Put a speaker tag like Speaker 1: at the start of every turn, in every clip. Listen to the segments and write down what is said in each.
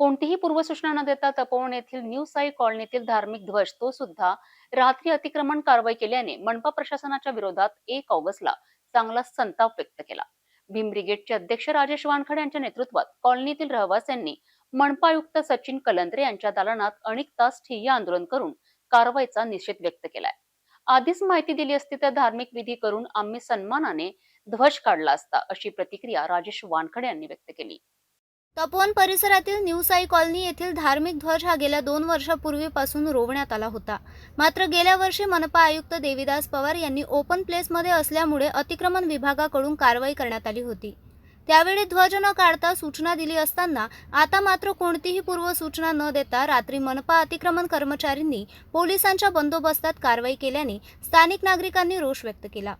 Speaker 1: कोणतीही पूर्वसूचना न देता तपोवन येथील न्यू साई कॉलनीतील धार्मिक ध्वज तो सुद्धा रात्री अतिक्रमण कारवाई केल्याने मनपा प्रशासनाच्या विरोधात एक ऑगस्टला चांगला संताप व्यक्त केला. भीम ब्रिगेडचे अध्यक्ष राजेश वानखडे यांच्या नेतृत्वात कॉलनीतील रहिवाशांनी मनपा आयुक्त सचिन कलंत्रे यांच्या दालनात अनेक तास ठिय्या आंदोलन करून कारवाईचा निषेध व्यक्त केलाय. आधीच माहिती दिली असती तर धार्मिक विधी करून आम्ही सन्मानाने ध्वज काढला असता अशी प्रतिक्रिया राजेश वानखडे यांनी व्यक्त केली.
Speaker 2: तपोवन परिसरातील न्यूसाई कॉलनी येथील धार्मिक ध्वज हा गेल्या दोन वर्षापूर्वीपासून रोवण्यात आला होता. मात्र गेल्या वर्षी मनपा आयुक्त देविदास पवार यांनी ओपन प्लेसमध्ये असल्यामुळे अतिक्रमण विभागाकडून कारवाई करण्यात आली होती. त्यावेळी ध्वज न काढता सूचना दिली असताना आता मात्र कोणतीही पूर्वसूचना न देता रात्री मनपा अतिक्रमण कर्मचाऱ्यांनी पोलिसांच्या बंदोबस्तात कारवाई केल्याने स्थानिक नागरिकांनी रोष व्यक्त केला.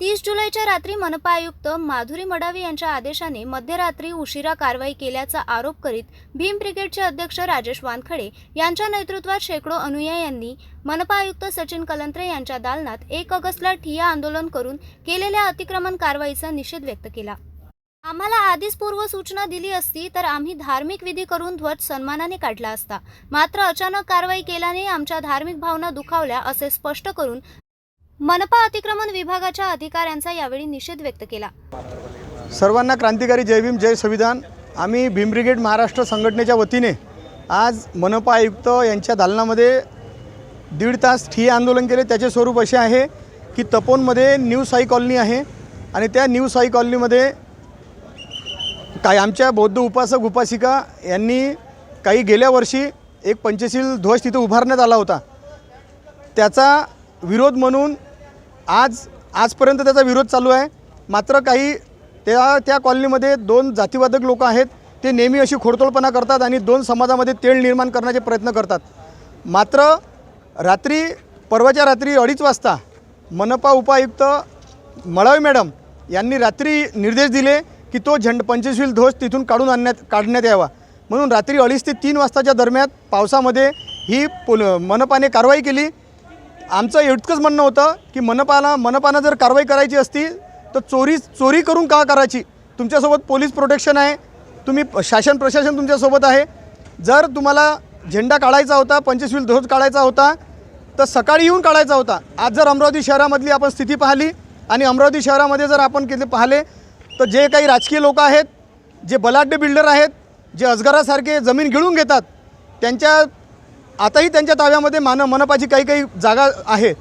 Speaker 2: तीस जुलैच्या रात्री मनपा आयुक्त माधुरी मडावी यांच्या आदेशाने मध्यरात्री उशिरा कारवाई केल्याचा आरोप करीत भीम ब्रिगेडचे अध्यक्ष राजेश वानखडे यांच्या नेतृत्वात शेकडो अनुयायांनी मनपा आयुक्त सचिन कलंत्रे यांच्या दालनात एक ऑगस्टला ठिया आंदोलन करून केलेल्या अतिक्रमण कारवाईचा निषेध व्यक्त केला. आम्हाला आधीच पूर्व सूचना दिली असती तर आम्ही धार्मिक विधी करून ध्वज सन्मानाने काढला असता. मात्र अचानक कारवाई केल्याने आमच्या धार्मिक भावना दुखावल्या असे स्पष्ट करून मनपा अतिक्रमण विभागाच्या अधिकाऱ्यांचा यावेळी निषेध व्यक्त केला.
Speaker 3: सर्वांना क्रांतिकारी जय भीम जय संविधान. आम्ही भीम ब्रिगेड महाराष्ट्र संघटनेच्या वतीने आज मनपा आयुक्त यांच्या दालनामध्ये दीड तास ठिय्या आंदोलन केले. त्याचे स्वरूप असे आहे की तपोनमध्ये न्यू साई कॉलनी आहे आणि त्या न्यू साई कॉलनीमध्ये काय आमच्या बौद्ध उपासक उपासिका यांनी काही गेल्या वर्षी एक पंचशील ध्वज तिथं उभारण्यात आला होता. त्याचा विरोध म्हणून आज आजपर्यंत त्याचा विरोध चालू आहे. मात्र काही त्या त्या कॉलनीमध्ये दोन जातीवादक लोक आहेत. ते नेहमी अशी खोडतोडपणा करतात आणि दोन समाजामध्ये तेळ निर्माण करण्याचे प्रयत्न करतात. मात्र रात्री परवाच्या रात्री अडीच वाजता मनपा उपायुक्त मळावी मॅडम यांनी रात्री निर्देश दिले की तो झंड पंचशील ध्वज तिथून काढून आणण्यात काढण्यात यावा. म्हणून रात्री अडीच ते तीन वाजताच्या दरम्यान पावसामध्ये ही पोल मनपाने कारवाई केली. आमचं इतकंच म्हणणं होतं की मनपाला मनपानं जर कारवाई करायची असती तर चोरी चोरी करून का करायची? तुमच्यासोबत पोलीस प्रोटेक्शन आहे तुम्ही शासन प्रशासन तुमच्यासोबत आहे. जर तुम्हाला झेंडा काढायचा होता पंचशील ध्वज काढायचा होता तर सकाळी येऊन काढायचा होता. आज जर अमरावती शहरामधली आपण स्थिती पाहिली आणि अमरावती शहरामध्ये जर आपण केले पाहिले तर जे काही राजकीय लोक आहेत जे बलाढ्य बिल्डर आहेत जे अजगरासारखे जमीन गिळून घेतात त्यांच्या आताही त्यांच्या ताब्यामध्ये मान मनपाची काही काही जागा आहे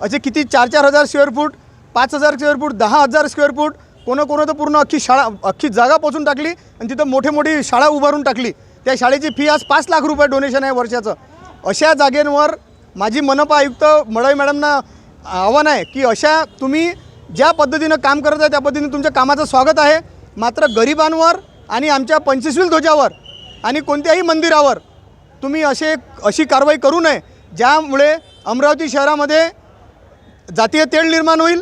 Speaker 3: असे किती चार चार हजार स्क्वेअर फूट पाच हजार स्क्वेअर फूट दहा हजार स्क्वेअर फूट कोणं कोणं तर पूर्ण अख्खी शाळा अख्खी जागा पोचून टाकली आणि तिथं मोठे मोठी शाळा उभारून टाकली. त्या शाळेची फी आज पाच लाख रुपये डोनेशन आहे वर्षाचं. अशा जागेंवर माझी मनपा आयुक्त मळई मॅडमना आव्हान आहे की अशा तुम्ही ज्या पद्धतीनं काम करत आहे त्या पद्धतीने तुमच्या कामाचं स्वागत आहे. मात्र गरिबांवर आणि आमच्या पंचशील ध्वजावर आणि कोणत्याही मंदिरावर तुम्ही असे अशी कारवाई करू नये ज्यामुळे अमरावती शहरामध्ये जातीय तेढ निर्माण होईल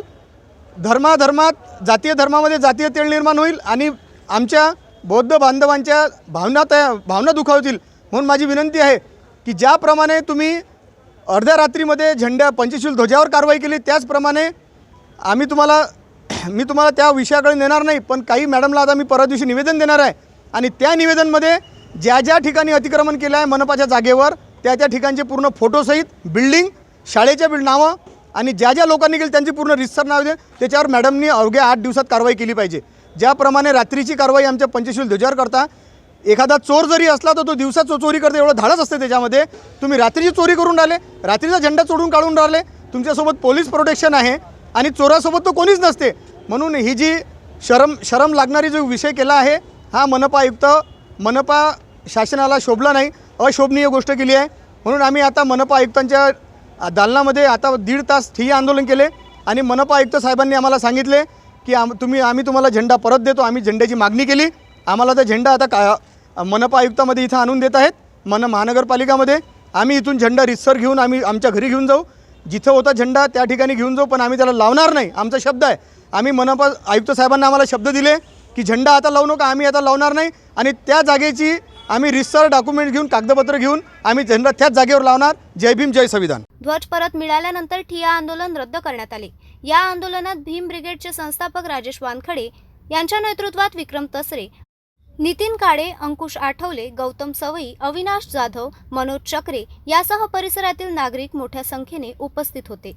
Speaker 3: धर्माधर्मात जातीय धर्मामध्ये जातीय तेढ निर्माण होईल आणि आमच्या बौद्ध बांधवांच्या भावना तया भावना दुखावतील. म्हणून माझी विनंती आहे की ज्याप्रमाणे तुम्ही अर्ध्या रात्रीमध्ये झेंड्या पंचशील ध्वजावर कारवाई केली त्याचप्रमाणे आम्ही तुम्हाला मी तुम्हाला त्या विषयाकडे नेणार नाही पण काही मॅडमला आता मी परवा दिवशी निवेदन देणार आहे. आणि त्या निवेदनमध्ये ज्या ज्या ठिकाणी अतिक्रमण केलं आहे मनपाच्या जागेवर त्या त्या ठिकाणचे पूर्ण फोटोसहित बिल्डिंग शाळेच्या बिल नावं आणि ज्या ज्या लोकांनी केली त्यांची पूर्ण रितसर नाव दे त्याच्यावर मॅडमनी अवघ्या आठ दिवसात कारवाई केली पाहिजे. ज्याप्रमाणे रात्रीची कारवाई आमच्या पंचशील ध्वजावर करता एखादा चोर जरी असला तर तो दिवसा चो चोरी करते एवढं धाडच असते त्याच्यामध्ये. तुम्ही रात्रीची चोरी करून राहिले रात्रीचा झेंडा चोडून काढून राहिले तुमच्यासोबत पोलीस प्रोटेक्शन आहे आणि चोरासोबत तो कोणीच नसते. म्हणून ही जी शरम शरम लागणारी जो विषय केला आहे हा मनपा आयुक्त मनपा शासनाला शोभला नाही अशोभनीय गोष्ट केली आहे. म्हणून आम्ही आता मनपा आयुक्तांच्या दालनामध्ये आता दीड तास ठिय्या आंदोलन केले आणि मनपा आयुक्त साहेबांनी आम्हाला सांगितले की आम तुम्ही आम्ही तुम्हाला झेंडा परत देतो आम्ही झेंड्याची मागणी केली. आम्हाला तर झेंडा आता का मनपा आयुक्तामध्ये इथं आणून देत आहेत मन महानगरपालिकामध्ये. आम्ही इथून झेंडा रितसर घेऊन आम्ही आमच्या घरी घेऊन जाऊ. जिथं होता झेंडा त्या ठिकाणी घेऊन जाऊ पण आम्ही त्याला लावणार नाही आमचा शब्द आहे. आम्ही मनपा आयुक्त साहेबांना आम्हाला शब्द दिले. की झेंडा आता लावू नका आम्ही आता लावणार नाही. आणि त्या जागेची आम्ही रिसर डॉक्युमेंट घेऊन कागदपत्र घेऊन आम्ही झेंडा त्याच जागेवर लावणार. जय भीम जय संविधान.
Speaker 2: ध्वज परत मिळाल्यानंतर ठिया आंदोलन रद्द करण्यात आले. या आंदोलनात भीम ब्रिगेडचे संस्थापक राजेश वानखडे यांच्या नेतृत्वात विक्रम तसरे नितीन काळे अंकुश आठवले गौतम सवई अविनाश जाधव मनोज चक्रे यासह परिसरातील नागरिक मोठ्या संख्येने उपस्थित होते.